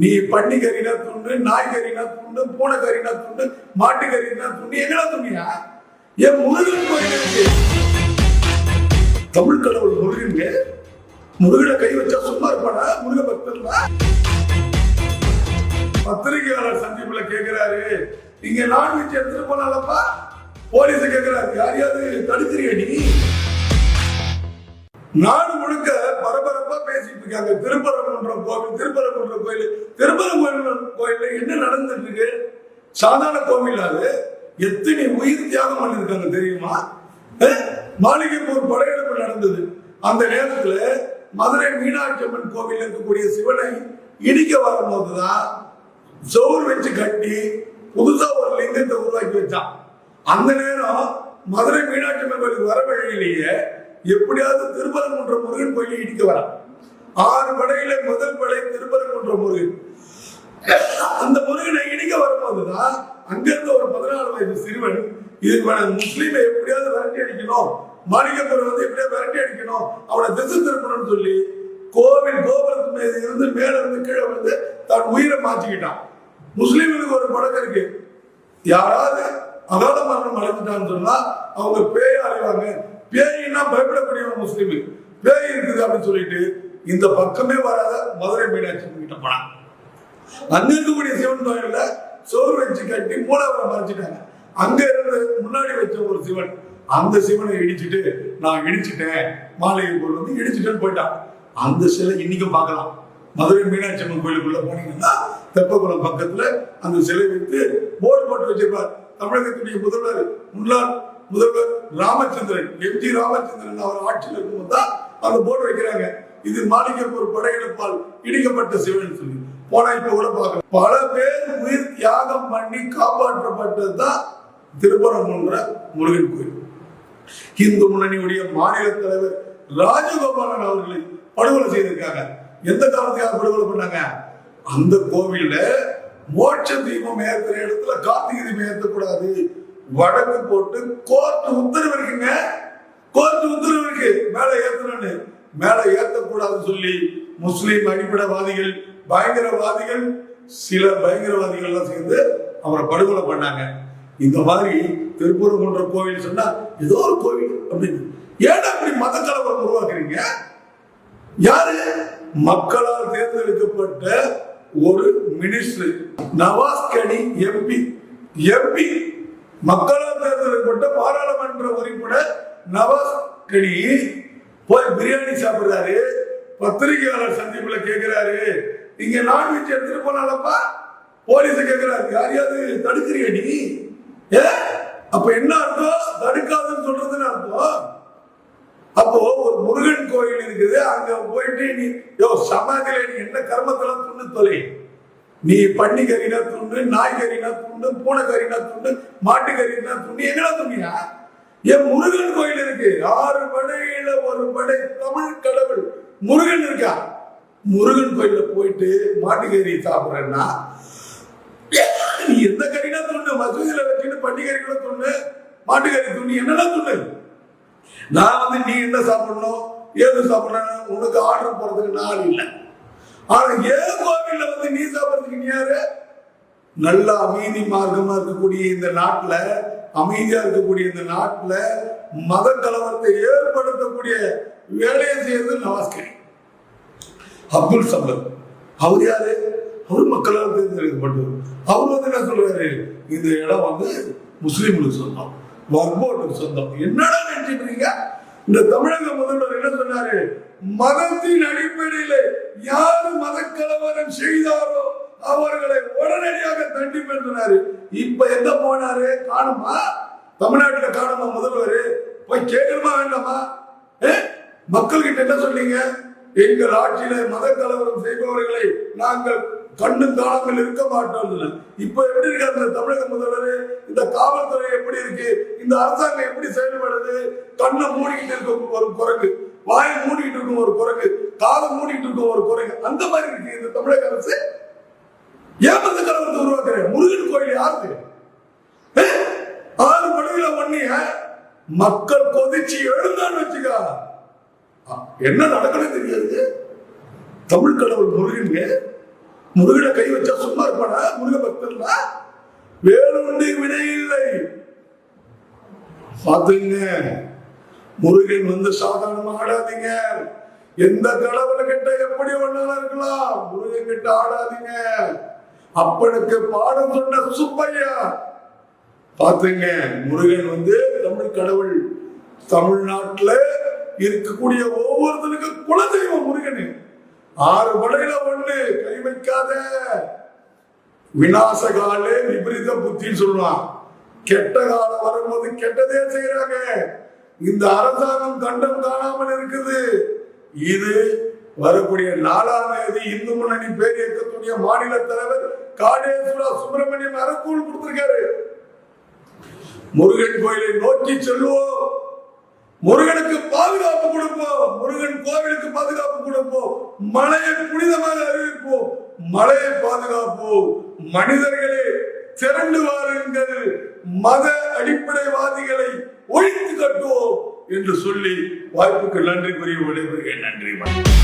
நீ பண்ணி கறினா துண்டு நாய் கறினா துண்டு பூனை கறினா துண்டு மாட்டு கறினா துண்டு எங்கடா துணியா என் முருகன் கோயில் இருக்கு. தமிழ் கடவுள் முருகனுங்க. முருகனை கை வச்சா சும்மா இருப்பானா? முருக பக்தர்னா பத்திரிகையாளர் சந்திப்புல கேக்குறாரு. இங்க நான்வெஜ் எடுத்துட்டு போனாலப்பா? போலீஸ் கேக்குறாரு. யாரையாவது தடுக்கிறியா நீ? இருக்காங்க. திருப்பரங்குன்றம் கோவில் திருப்பரங்குன்றம் கோயில். திருப்பரங்குன்றம் கோயில்ல என்ன நடந்துட்டு இருக்கு சாதாரண கோவில் அது. எத்தனை உயிர் தியாகம் பண்ணிருக்காங்க தெரியுமா? மாளிகைப்பூர் படையெடுப்பு நடந்தது. அந்த நேரத்துல மதுரை மீனாட்சி அம்மன் கோவில் இருக்கக்கூடிய சிவனை இடிக்க வரும்போதுதான் சோறு வச்சு கட்டி புதுசா ஒரு லிங்கத்தை உருவாக்கி வச்சான். அந்த நேரம் மதுரை மீனாட்சி அம்மன் கோயிலுக்கு வர வழியிலேயே எப்படியாவது திருப்பரங்குன்ற முருகன் கோயிலை இடிக்க வரான். ஆறு படையில முதல் படை திருப்பரங்குன்ற முருகன். அந்த முருகனை இடிக்க வரும்போதுதான் அங்கிருந்து ஒரு பதினாலு வயது சிறுவன் இது முஸ்லீமை எப்படியாவது விரட்டி அடிக்கணும் மாளிகைப்புறம் வந்து எப்படியாவது விரட்டி அடிக்கணும் அவனை திசை திருப்பணும்னு சொல்லி கோவில் கோபுரத்து மீது இருந்து மேல இருந்து கீழே வந்து தன் உயிரை மாற்றிக்கிட்டான். முஸ்லீம்களுக்கு ஒரு பழக்கம் இருக்கு. யாராவது அகால மரணம் அடைஞ்சிட்டான்னு சொன்னா அவங்க பேய் அடைவாங்க பேயின்னா பயப்படக்கூடியவன் முஸ்லீம். பேய் இருக்குது அப்படின்னு சொல்லிட்டு இந்த பக்கமே வராத மதுரை மீனாட்சி அம்மன் கிட்ட போனான் அங்க இருக்கக்கூடிய சிவன் கோயில்ல சோறு வச்சு கட்டி மூலவரை மறைச்சிட்டாங்க அங்க இருந்து முன்னாடி வச்ச ஒரு சிவன் அந்த சிவனை இடிச்சிட்டு நான் இடிச்சிட்டேன் மாலையை கொண்டு வந்து இடிச்சிட்டேன்னு போயிட்டான். அந்த சிலை இன்னைக்கும் பார்க்கலாம். மதுரை மீனாட்சி அம்மன் கோயிலுக்குள்ள போனீங்கன்னா தெப்பகுளம் பக்கத்துல அந்த சிலை வைத்து போர்டு போட்டு வச்சிருப்பார். தமிழகத்துடைய முதல்வர் முன்னாள் முதல்வர் ராமச்சந்திரன் எம் ஜி ராமச்சந்திரன் அவர் ஆட்சியில் இருக்கும்போது தான் அந்த போர்டு வைக்கிறாங்க. இது மாணிக்கப்பூர் படையெடுப்பால் இடிக்கப்பட்ட சிவன் சொல்லி. போனா இப்ப கூட பார்க்கலாம். பல பேர் உயிர் தியாகம் பண்ணி காப்பாற்றப்பட்டது தான் திருப்பரங்குன்ற முருகன் கோயில். இந்து முன்னணியுடைய மாநில தலைவர் ராஜகோபாலன் அவர்களை படுகொலை செய்திருக்காங்க. எந்த காலத்துக்காக படுகொலை பண்ணாங்க? அந்த கோவில்ல மோட்ச தீபம் ஏத்துற இடத்துல கார்த்திகை தீபம் ஏத்தக்கூடாது. வழக்கு போட்டு கோர்ட் உத்தரவு இருக்குங்க. கோர்ட் உத்தரவு இருக்கு. மேல ஏத்தணும்னு. மேல ஏத்தக்கூடாதுன்னு சொல்லி முஸ்லீம் அடிப்படைவாதிகள் பயங்கரவாதிகள் சில பயங்கரவாதிகள் எல்லாம் சேர்ந்து அவரை படுகொலை பண்ணாங்க. இந்த மாதிரி திருப்பூர்குன்ற கோவில் சொன்னா ஏதோ ஒரு கோவில் அப்படின்னு. ஏன் அப்படி மத கலவரம் உருவாக்குறீங்க? யாரு? மக்களால் தேர்ந்தெடுக்கப்பட்ட ஒரு மினிஸ்டர் நவாஸ் கனி எம்பி எம்பி மக்களால் தேர்ந்தெடுக்கப்பட்ட பாராளுமன்ற உறுப்பினர் நவாஸ் கனி. போய் பிரியாணி சாப்பிடுறாரு. பத்திரிகையாளர் சந்திப்புல கேக்குறாரு. நீங்க நான்வெஜ் எடுத்துட்டு போனாலப்பா போலீஸ் கேக்குறாரு. யாரையாவது தடுக்கிறியா நீ? ஏ? அப்ப என்ன அர்த்தம்? தடுக்காதுன்னு சொல்றதுன்னு அர்த்தம்? அப்போ ஒரு முருகன் கோயில் இருக்குது. அங்க போயிட்டு நீ யோ சமாதியில நீ என்ன கர்மத்தெல்லாம் துண்டு தொலை? நீ பண்ணி கறினா துண்டு நாய் கறினா துண்டு பூனை கறினா துண்டு மாட்டு கறினா துண்டு. எங்கடா துணியா என் முருகன் கோயில் இருக்கு. ஆறு படையில ஒரு படை தமிழ் கடவுள். முருகன் இருக்கா? முருகன் கோயில போயிட்டு மாட்டுக்கறி சாப்பிட்றேன்னா நீ எந்த கறினா துண்டு மசூதியில வச்சுட்டு பன்னி கூட துண்டு மாட்டுக்கறி துண்டு என்னடா துண்டு நான் வந்து நீ என்ன சாப்பிடணும்? ஏது சாப்பிடணும் உனக்கு ஆர்டர் போறதுக்கு நான் இல்லை. ஆனா ஏன் கோவில்ல வந்து நீ சாப்பிடுறதுக்கு நீ யாரு? நல்ல அமைதி மார்க்கமா இருக்கக்கூடிய இந்த நாட்டுல அமைதியா இருக்கக்கூடிய இந்த நாட்டுல மத கலவரத்தை ஏற்படுத்தக்கூடிய வேலையை செய்யறது நவாஸ்கரி அப்துல் சம்பத் அவர் யாரு? அவர் மக்களால் தேர்ந்தெடுக்கப்பட்டவர். அவர் வந்து என்ன சொல்றாரு? இந்த இடம் வந்து முஸ்லீம்களுக்கு சொந்தம் வர்போட்டுக்கு சொந்தம். என்னடா நினைச்சிட்டு இருக்கீங்க? இந்த தமிழக முதல்வர் என்ன சொன்னாரு? மதத்தின் அடிப்படையில் யார் மத கலவரம் செய்தாரோ அவர்களை உடனடியாக தண்டிப்பேன் சொன்னாரு. இப்ப எங்க போனாரு? காணுமா? தமிழ்நாட்டுல காணுமா முதல்வர்? போய் கேட்கணுமா வேண்டாமா? மக்கள்கிட்ட என்ன சொன்னீங்க? எங்கள் ஆட்சியில மத கலவரம் செய்பவர்களை நாங்கள் கண்ணு காணாமல் இருக்க மாட்டோம் இப்ப எப்படி இருக்காரு அந்த தமிழக முதல்வர்? இந்த காவல்துறை எப்படி இருக்கு? இந்த அரசாங்கம் எப்படி செயல்படுது? கண்ணை மூடிக்கிட்டு இருக்கும் ஒரு குரங்கு வாயை மூடிக்கிட்டு இருக்கும் ஒரு குரங்கு காதை மூடிக்கிட்டு இருக்கும் ஒரு குரங்கு. அந்த மாதிரி இருக்கு இந்த தமிழக அரசு. ஏன் கலவரத்தை உருவாக்குறேன். முருகன் கோயில் யாருக்கு? ஆறு மணியில பண்ணிய மக்கள் கொதிச்சு எழுந்தான்னு வச்சுக்கா. என்ன நடக்கணும் தெரியாது? தமிழ் கடவுள் முருகனுங்க முருகனை கை வச்சா சும்மா இருப்பானா? முருக பக்தர்ல வேலுண்டு வினை இல்லை. பார்த்தீங்க முருகன் வந்து சாதாரணமா ஆடாதீங்க. எந்த கடவுள் கிட்ட எப்படி வேணாலும் இருக்கலாம்? முருகன் கிட்ட ஆடாதீங்க. அப்பனுக்கு பாடம் சொன்ன சுப்பையா. பாத்துங்க முருகன் வந்து தமிழ் கடவுள். தமிழ்நாட்டுல இருக்கக்கூடிய ஒவ்வொருத்தனுக்கும் குலதெய்வம் முருகன். ஆறு படையில ஒண்ணு கை வைக்காத. விநாசகாலே விபரீத புத்தின்னு சொல்லுவான். கெட்ட காலம் வரும்போது கெட்டதே செய்யறாங்க இந்த அரசாங்கம் கண்டம் காணாமல் இருக்குது. இது வரக்கூடிய நாலாம் தேதி இந்து முன்னணி பேர் இயக்கத்துடைய மாநில தலைவர் காடேஸ்வரா சுப்பிரமணியம் அரக்கூல் கொடுத்திருக்காரு. முருகன் கோயிலை நோக்கி செல்வோம் முருகனுக்கு பாதுகாப்பு கொடுப்போம். முருகன் கோவிலுக்கு பாதுகாப்பு கொடுப்போம். மலையை புனிதமாக அறிவிப்போம். மலையை பாதுகாப்போம். மனிதர்களே திரண்டு வாருங்கள். மத என்று சொல்லி வாய்ப்புக்கு நன்றி கூறி விடைபெறுகிறேன். நன்றி வணக்கம்.